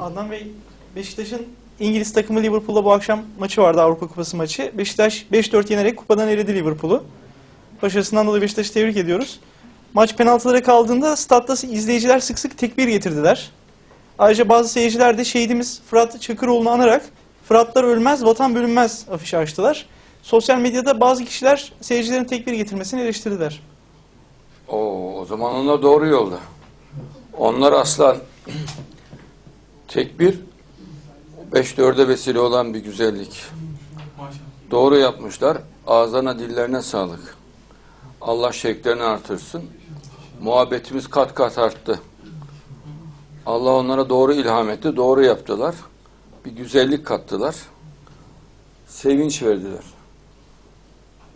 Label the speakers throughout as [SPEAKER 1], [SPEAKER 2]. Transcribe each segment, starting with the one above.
[SPEAKER 1] Adnan Bey, Beşiktaş'ın İngiliz takımı Liverpool'la bu akşam maçı vardı Avrupa Kupası maçı. Beşiktaş 5-4 yenerek kupadan eledi Liverpool'u. Başarısından dolayı Beşiktaş'ı tebrik ediyoruz. Maç penaltılara kaldığında statta izleyiciler sık sık tekbir getirdiler. Ayrıca bazı seyirciler de şehidimiz Fırat Çakıroğlu'nu anarak Fıratlar ölmez, vatan bölünmez afişi açtılar. Sosyal medyada bazı kişiler seyircilerin tekbir getirmesini eleştirdiler.
[SPEAKER 2] Oo, o zaman onlar doğru yolda. Onlar aslan tekbir 5-4'e vesile olan bir güzellik. Doğru yapmışlar. Ağzına dillerine sağlık. Allah şevklerini artırsın. Muhabbetimiz kat kat arttı. Allah onlara doğru ilham etti. Doğru yaptılar. Bir güzellik kattılar. Sevinç verdiler.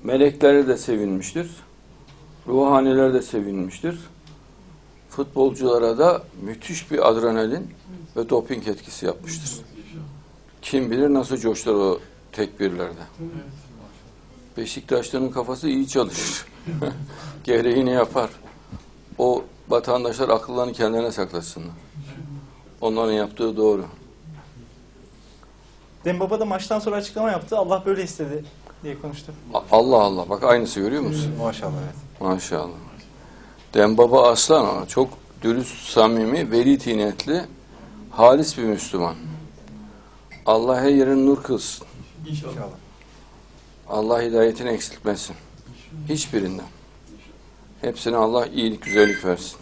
[SPEAKER 2] Melekleri de sevinmiştir. Ruhaniler de sevinmiştir. Futbolculara da müthiş bir adrenalin ve doping etkisi yapmıştır. Kim bilir nasıl coşlar o tekbirlerde. Beşiktaşlı'nın kafası iyi çalışır. Gereğini yapar. O vatandaşlar akıllarını kendilerine saklasınlar. Onların yaptığı doğru.
[SPEAKER 1] Dembaba da maçtan sonra açıklama yaptı. Allah böyle istedi diye konuştu.
[SPEAKER 2] Allah Allah. Bak aynısı görüyor musun?
[SPEAKER 3] Maşallah evet.
[SPEAKER 2] Maşallah. Dembaba aslan ama çok dürüst, samimi, veli tinetli, halis bir Müslüman. Allah her yerin nur kılsın.
[SPEAKER 3] İnşallah.
[SPEAKER 2] Allah hidayetini eksiltmesin. Hiçbirinden. Hepsine Allah iyilik, güzellik versin.